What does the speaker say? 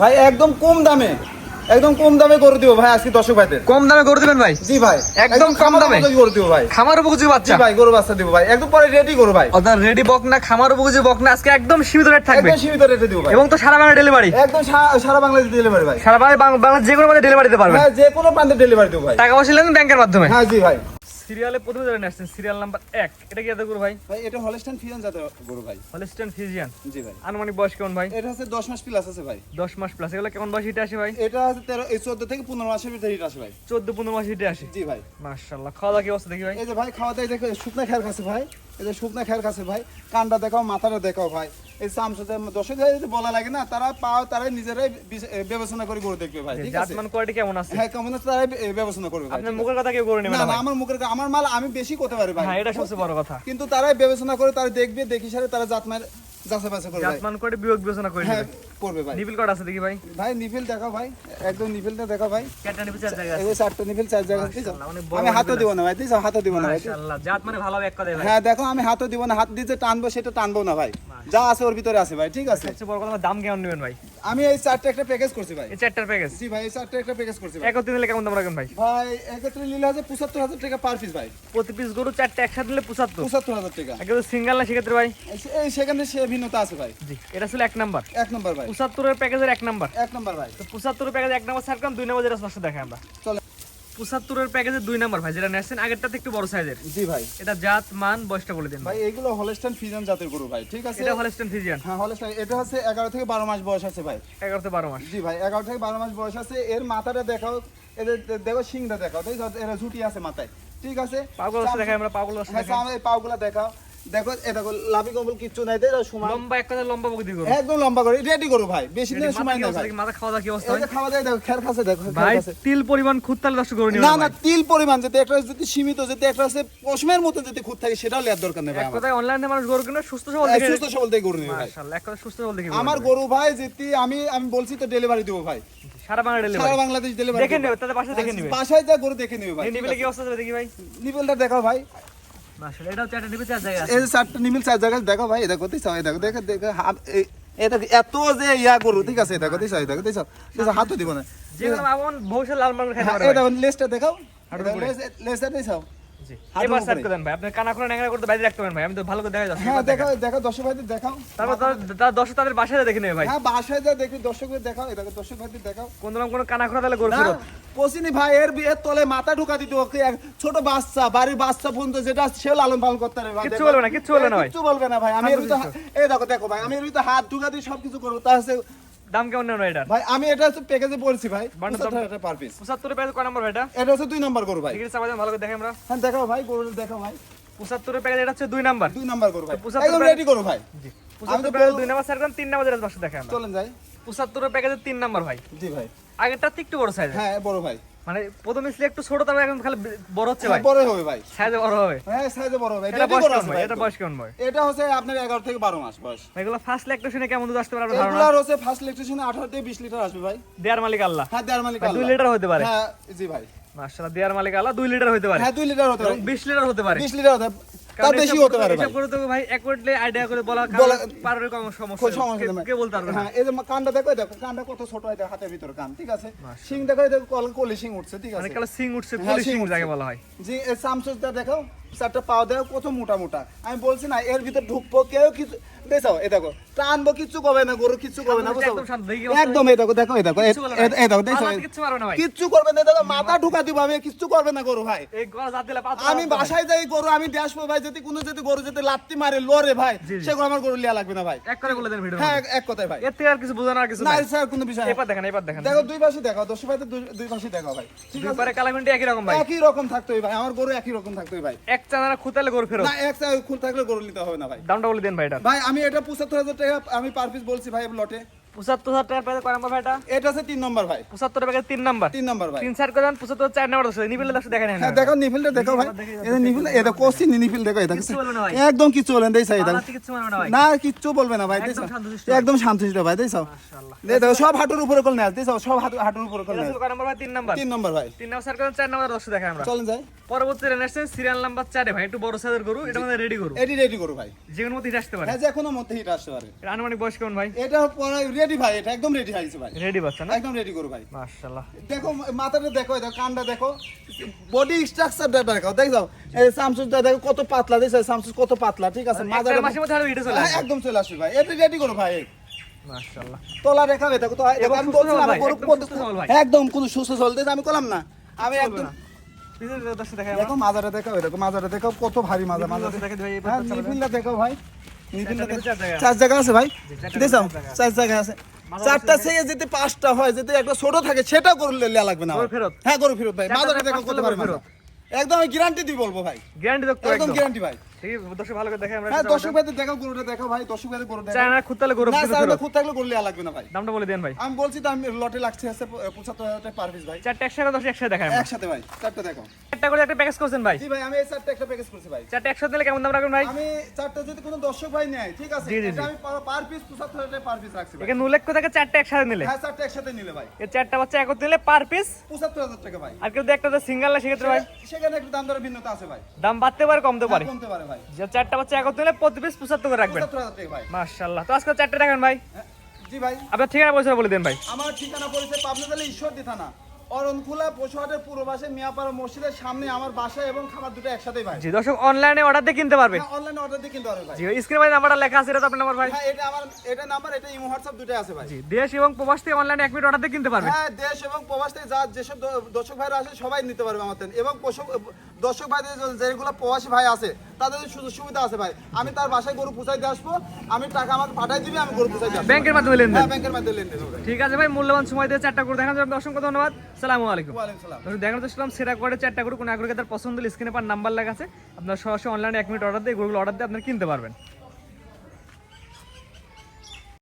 ভাই একদম কম দামে একদম কম দামে করে দিব ভাই আজকে দর্শক ভাইদের। কম দামে করে দিবেন ভাই? জি ভাই একদম কম দামে? করে দিব ভাই। খামার উপযোগী জি বাচ্চা ভাই গরু বাচ্চা দিব ভাই। একদম পরে রেডি করো ভাই। অর্থাৎ রেডি বক না খামার উপযোগী বক না আজকে একদম সীমিত রেট থাকবে। একদম সীমিত রেটে দিব ভাই। এবং তো সারা বাংলা ডেলিভারি একদম সারা বাংলাদেশ ডেলিভারি ভাই। সারা বাংলা বাংলা যে কোনো প্রান্তে ডেলিভারি দিতে পারবেন। হ্যাঁ যে কোনো প্রান্তে ডেলিভারি দিব ভাই। টাকা পয়সা লেন ব্যাংকের মাধ্যমে। হ্যাঁ জি ভাই। সিরিয়ালে প্রথমে ধরে আসছেন সিরিয়াল নাম্বার এক এটা কি এত গরু ভাই? ভাই এটা হলস্টাইন ফিজিয়ান যাতে গরু ভাই। হলিস্টেন ফিজিয়ান জি ভাই। আনুমানিক বয়স কেমন ভাই? এটা হচ্ছে দশ মাস প্লাস আছে ভাই। দশ মাস প্লাস এগুলো কেমন বয়স হিটে আসে ভাই? এটা হচ্ছে তেরো এই চোদ্দ থেকে পনেরো মাসের ভিতরে হিট আসে ভাই। চোদ্দ পনেরো মাস হিটে আসে? জি ভাই। মার্শাল্লাহ খাওয়া দাওয়া কি অবস্থা দেখি ভাই? এই যে ভাই খাওয়া দাওয়া দেখো শুকনা খেয়াল কাছে ভাই। এই যে শুকনা খেয়ার কাছে ভাই কানটা দেখাও মাথাটা দেখাও ভাই। এই দর্শক যদি বলা লাগে না তারা পাও তারাই নিজেরাই বিচ- বিবেচনা করে গরু দেখবে ভাই ঠিক আছে? জাতমান কোয়ালিটি কেমন আছে? হ্যাঁ কেমন আছে তারাই বিবেচনা করবে ভাই আপনার মুখের কথা কেউ করে নেবে না আমার মুখের আমার মাল আমি বেশি করতে পারি ভাই। হ্যাঁ এটা সবচেয়ে বড় কথা। কিন্তু তারাই বিবেচনা করে তারা দেখবে দেখি সারে তারা জাতমার যাচাই বাছাই করবে ভাই। জাতমান কোয়ালিটি বিয়োগ বিবেচনা করে হ্যাঁ নেবে। ভাই। নিবিল কার্ড আছে দেখি ভাই? ভাই নিফিল দেখাও ভাই। একদম ভাই। চার জায়গা আছে। চারটা চার জায়গা আমি হাতও দিব না ভাই দিছো? হাতও দিব না ভাই। মাশাআল্লাহ জাত মানে ভালো এক কথা ভাই। হ্যাঁ দেখো আমি হাতও দিব না। হাত দিয়ে যে টানবো সেটা টানবো না ভাই। যা আছে ওর ভিতরে আছে ভাই ঠিক আছে? সবচেয়ে বড় কথা দাম কেমন নেবেন ভাই? আমি এই চারটা একটা প্যাকেজ করছি ভাই। এই চারটার প্যাকেজ জি ভাই এই চারটা একটা প্যাকেজ করছি ভাই। একত্রিশ নিলে কেমন দাম রাখেন ভাই? ভাই একত্রে নিলে আছে পঁচাত্তর হাজার টাকা পার পিস ভাই। প্রতি পিস গরু চারটে একসাথে নিলে পঁচাত্তর। পঁচাত্তর হাজার টাকা। একেবারে সিঙ্গেল না সেক্ষেত্রে ভাই? এই- সেখানে সে ভিন্নতা আছে ভাই। জি এটা ছিল এক নাম্বার এক নম্বর ভাই। পঁচাত্তরের প্যাকেজের এক নাম্বার এক নম্বর ভাই। তো পঁচাত্তরের প্যাকেজ এক নাম্বার সারকাম দুই নাম্বার যেটা স্পষ্ট দেখাই আমরা। চলে। পঁচাত্তরের প্যাকেজের দুই নাম্বার ভাই যেটা নেছেন আগেরটাতে একটু বড় সাইজের জি ভাই। এটা জাত মান বয়সটা বলে দিন ভাই এগুলো হলস্টাইন ফিজন জাতের গরু ভাই ঠিক আছে? এটা হলস্টাইন ফিজিয়ান হ্যাঁ হলস্টাইন এটা হচ্ছে এগারো থেকে বারো মাস বয়স আছে ভাই। এগারো থেকে বারো মাস। জি ভাই এগারো থেকে বারো মাস বয়স আছে। এর মাথাটা দেখাও এদের দেখো শিংটা দেখাও তাই এরা ঝুটি আছে মাথায় ঠিক আছে? পাগল দেখাই আমরা পাগল হ্যাঁ দেখাই। সামনে দেখাও। দেখো এ দেখো লাভি কম্বল কিচ্ছু নাই দেখো সমান। লম্বা লম্বা করো। একদম লম্বা করে রেডি করো ভাই বেশি মাথা সময় ভাই। মাথা খাওয়া দাওয়া কি অবস্থা? যে খাওয়া দাওয়া দেখো খের খাসে দেখো ভাই তিল পরিমাণ দশ করে নিও না না তিল পরিমাণ যদি একটা যদি সীমিত যদি একটা আছে পশমের মতো খুঁত থাকে সেটাও লেয়ার দরকার নেই ভাই এক কথায় অনলাইনে মানুষ গরু কিনে সুস্থ সবল দেখে সুস্থ সবল দিয়ে গরু মাশাআল্লাহ এক কথা সুস্থ সবল দেখে আমার গরু ভাই যেটি আমি আমি বলছি তো ডেলিভারি দেবো ভাই। সারা বাংলা সারা বাংলাদেশ ডেলিভারি দেখে নেবে তাদের দেখে নেবে। বাসায় যা গরু দেখে নেবে ভাই নিবিলে কি অবস্থা দেখি ভাই। নিবেলটা দেখো ভাই। এটা এই যে চারটা নিমিল চার জায়গায় দেখো ভাই এটা করতেই চাও দেখো দেখো দেখো হাত- এটা এত যে ইয়া গরু ঠিক আছে এটা করতেই চাও দেখো দেখো দেখো হাতও দিব না। যে কোনো আপন ভবিষ্যৎ লাল মাল দেখাও। হাঁটুর এটা লেজটা দেখাও। হাঁটুর এবার উপরে। করে দেন ভাই। আপনি কানা করে ন্যাংরা করতে বাইরে রাখতে পারেন ভাই। আমি তো ভালো করে দেখা যাচ্ছে। হ্যাঁ দেখো দেখো দর্শক ভাইদের দেখাও। তারপর তার- তার তাদের বাসায় দেখে নেবে ভাই। হ্যাঁ বাসায় যা দেখি দর্শকদের দেখাও। এই দর্শক ভাইদের দেখাও। কোন রকম কোনো কানা খোরা তাহলে গরু না ভাই এর বিয়ের তলে মাথা ঢুকা দিতে ওকে ছোট বাচ্চা বাড়ির বাচ্চা পর্যন্ত যেটা সে লালন পালন করতে পারে কিচ্ছু বলবে না, কিচ্ছু বলবে না ভাই। বলবে না ভাই। আমি এর ভিতরে এই দেখো দেখো ভাই। আমি এর ভিতরে হাত ঢুকা দিয়ে সবকিছু করব। তা দাম কেমন নেন এটা? ভাই আমি এটা হচ্ছে প্যাকেজে বলছি ভাই 75 টাকা পার পিস পঁচাত্তরের প্যাকেজ কয় নাম্বার ভাই এটা? এটা হচ্ছে দুই নাম্বার গরু ভাই। ঠিক আছে ভালো করে দেখে আমরা। হ্যাঁ দেখাও ভাই গরু দেখাও ভাই। পঁচাত্তরের প্যাকেজ এটা হচ্ছে দুই নাম্বার দুই নাম্বার গরু ভাই। 75 একদম রেডি করো ভাই। জি। আমি তো পঁচাত্তর প্যাকেজ দুই নাম্বার স্যার তিন নাম্বার এর পাশে দেখাই আমরা। চলেন যাই। পঁচাত্তরের প্যাকেজের তিন নাম্বার ভাই। জি ভাই। আগেরটা একটু বড় সাইজ হ্যাঁ বড় ভাই। মানে প্রথমে ছিল একটু ছোট তারপর এখন খালি বড় হচ্ছে ভাই। হ্যাঁ, বড় হবে ভাই। সাইজে বড় হবে। হ্যাঁ সাইজে বড় হবে। এটা বয়স কেমন ভাই ভাই? এটা বয়স কেমন ভাই? এটা হচ্ছে আপনার এগারো থেকে বারো মাস বয়স। এগুলো ফার্স্ট ল্যাকটেশনে কেমন দুধ আসতে পারে আপনার ধারণা? এগুলো হচ্ছে ফার্স্ট ইলেকট্রিশিয়ান আঠারো থেকে বিশ লিটার আসবে ভাই। দেয়ার মালিক আল্লাহ। হ্যাঁ দেয়ার মালিক আল্লাহ দুই লিটার হতে পারে। হ্যাঁ জি ভাই। মাশাআল্লাহ দেয়ার মালিক আল্লাহ দুই লিটার হতে পারে। হ্যাঁ দুই লিটার হতে পারে। বিশ লিটার হতে পারে। বিশ লিটার হতে পারে তার বেশি হতে পারে ভাই। করে তো ভাই অ্যাকুরেটলি আইডিয়া করে বলা পারার কোনো সমস্যা সমস্যা। কে- বলতে পারবে হ্যাঁ এই যে কানটা দেখো দেখো কানটা কত ছোট এটা হাতের ভিতর কান ঠিক আছে? শিং দেখো দেখো কল- কলি সিং উঠছে ঠিক মানে আছে কালো সিং উঠছে কলি সিং উঠছে। যাকে বলা হয়। জি এই সামসুসটা দেখো। চারটা পাও দেখো কত মোটা মোটা। আমি বলছি না এর ভিতর ঢুকবো কেউ কিছু দেখো এই দেখো টানবো কিচ্ছু করবে না গরু কিচ্ছু করবে না বুঝছ? একদম শান্ত, দেখি দেখো দেখো এই দেখো এই দেখো দেখো কিচ্ছু করবে না দেখো মাথা ঢুকা দিব আমি কিচ্ছু করবে না গরু ভাই। আমি বাসায় যাই গরু আমি দিয়ে আসব ভাই যদি কোনো যদি গরু যদি লাত্তি মারে লড়ে ভাই। সেগুলো আমার গরু লিয়া লাগবে না ভাই। এক করে বলে দেন ভিডিও হ্যাঁ এক- কথায় ভাই। এর থেকে আর কিছু বোঝানো আর কিছু না নাই। স্যার কোনো বিষয়। এবার দেখেন এবার দেখেন। দেখো দুই পাশে দেখো দশ ভাই দুই- দুই পাশে দেখাও ভাই। ঠিক আছে? কালামিনটি একই রকম ভাই। একই রকম থাকতো ভাই আমার গরু একই রকম থাকতো ভাই। এক চাঁদানা খুতালে গরু ফেরত। না এক জায়গায় খুন থাকলে গরু নিতে হবে না ভাই। দামটা বলে দেন ভাই এটা। ভাই আমি এটা পঁচাত্তর হাজার টাকা আমি পার পিস বলছি ভাই লটে। পঁচাত্তর হাজার টাকার প্যাকেজ কয় নাম্বার ভাই এটা এটা হচ্ছে তিন নম্বর ভাই। পঁচাত্তর প্যাকেজ তিন নাম্বার। তিন নম্বর ভাই। তিন চার করে পঁচাত্তর চার নাম্বার দশ নিবিলে দশ দেখেন হ্যাঁ দেখো নিফিলটা দেখো ভাই। এটা নিফিল এটা কোসি নিফিল দেখো এটা কিচ্ছু বলবে না ভাই। একদম দেই সাই কিছু মানবে না ভাই। না বলবে না ভাই শান্তশিষ্ট একদম শান্তশিষ্ট ভাই দেখো সব হাঁটুর উপরে কল নেয় দেখো সব হাঁটু হাঁটুর উপরে কল এটা কয় নাম্বার ভাই? তিন নাম্বার। তিন নম্বর ভাই। তিন নাম্বার চার নাম্বার দশ দেখেন আমরা। চলেন যাই। পরবর্তী রেনেসেন সিরিয়াল নাম্বার চারে ভাই একটু বড় সাইজের গরু এটা আমাদের রেডি গরু। এটি রেডি করো ভাই। যে কোনো মধ্যে হিট আসতে পারে। হ্যাঁ যে কোনো মধ্যে হিট আসতে পারে। আনুমানিক বয়স কেমন ভাই? এটা পরে রেডি ভাই এটা একদম রেডি হয়েছে ভাই। রেডি বাচ্চা না? একদম রেডি করো ভাই। মাশাআল্লাহ। দেখো মাথাটা দেখো দেখো কানটা দেখো। বডি স্ট্রাকচারটা দেখো দেখো এই সামসুসটা দেখো কত পাতলা দেখছ? সামসুস কত পাতলা ঠিক আছে? মাথাটা মাসের মধ্যে ভিডিও চলে হ্যাঁ, আসবে। একদম চলে আসবে ভাই। এটা রেডি করো ভাই। মাশাআল্লাহ। তলা রেখা দেখো তো দেখো, আমি বলছিলাম একদম কোনো সুস্থ চলতেছে আমি করলাম না। আমি একদম দেখো মাজাটা দেখো দেখো মাজাটা দেখো কত ভারী মাজা মাজা দেখে ভাই, চার জায়গা। আছে ভাই? দেখো চার জায়গা। আছে। চারটা থেকে যদি পাঁচটা হয় যদি একটা ছোট থাকে সেটা করলে লেয়া লাগবে না হ্যাঁ গরু ফেরত ভাই। ভারী গরু মাজা একদম আমি গ্যারান্টি দিই বলব ভাই। গ্যারান্টি একদম গ্যারান্টি ভাই। ঠিক আছে দর্শক ভালো করে দেখে আমরা হ্যাঁ দর্শক গরুটা ভাই দর্শক গরু চায়না গরু না থাকলে গরু লাগবে না ভাই। দামটা বলে দেন ভাই। আমি বলছি তো আমি লটে লাগছে আছে পঁচাত্তর হাজার টাকা পার পিস ভাই। চারটা একসাথে দশ একসাথে দেখাই একসাথে ভাই চারটা দেখো। চারটা করে একটা প্যাকেজ করছেন ভাই। জি ভাই আমি এই চারটা একটা প্যাকেজ করছি ভাই। চারটা একসাথে দিলে কেমন দাম রাখবেন ভাই? আমি চারটা যদি কোনো দর্শক ভাই নেয় ঠিক আছে? এটা আমি পার পিস টাকা পার রাখছি ভাই। এখানে উল্লেখ্য থাকে চারটা একসাথে নিলে? হ্যাঁ চারটা একসাথে নিলে ভাই। এই চারটা বাচ্চা নিলে পার পিস পঁচাত্তর হাজার টাকা ভাই। আর কেউ একটা সিঙ্গেল না সেক্ষেত্রে ভাই? সেখানে একটু দাম দরের ভিন্নতা আছে ভাই। দাম বাড়তে পারে কমতে পারে। হ্যাঁ, কমতে পারে। ভাই। যে চারটা বাচ্চা একত্র হলে প্রতি পিস পঁচাত্তর করে রাখবেন। মাশাআল্লাহ। তো আজকে চারটে রাখবেন ভাই। হ্যাঁ, জি ভাই। আপনার ঠিকানা পয়সা বলে দেন ভাই। আমার ঠিকানা পরিচয় পাবনা জেলা ঈশ্বরদী থানা। অরণখোলা পশুহাটের পূর্ব পাশে মিয়াপাড়া মসজিদের সামনে আমার বাসা এবং খাবার দুটো একসাথেই ভাই। জি দর্শক অনলাইনে অর্ডার দিয়ে কিনতে পারবেন। অনলাইনে অর্ডার দিয়ে কিনতে পারবে ভাই। জি স্ক্রিনে ভাই নাম্বারটা লেখা আছে এটা তো আপনার নাম্বার ভাই। হ্যাঁ এটা আমার এটা নাম্বার এটা ইমো হোয়াটসঅ্যাপ দুটোই আছে ভাই। জি দেশ এবং প্রবাস থেকে অনলাইনে এক মিনিট অর্ডার দিয়ে কিনতে পারবেন। হ্যাঁ দেশ এবং প্রবাস থেকে যা যেসব দর্শক ভাইরা আছে সবাই নিতে পারবে আমার থেকে। এবং দর্শক ভাইদের যেগুলো প্রবাসী ভাই আছে তাদের সুযোগ সুবিধা আছে ভাই আমি তার বাসায় গরু পুষাই দিয়ে আসব আমি টাকা আমাকে পাঠাই দিবি আমি গরু পুষাই দিয়ে আসব। ব্যাংকের মাধ্যমে লেনদেন। হ্যাঁ ব্যাংকের মাধ্যমে লেনদেন ঠিক আছে ভাই মূল্যবান সময় দিয়ে চারটা করে দেখানোর জন্য অসংখ্য ধন্যবাদ। সালামু। আলাইকুম দেখানো সেটা করে চারটা করে কোনো আগ্রহী তার পছন্দ স্ক্রিনে পার নাম্বার লেখা আছে। আপনার সরাসরি অনলাইনে এক মিনিট অর্ডার দিয়ে গরুগুলো অর্ডার দিয়ে আপনার কিনতে পারবেন।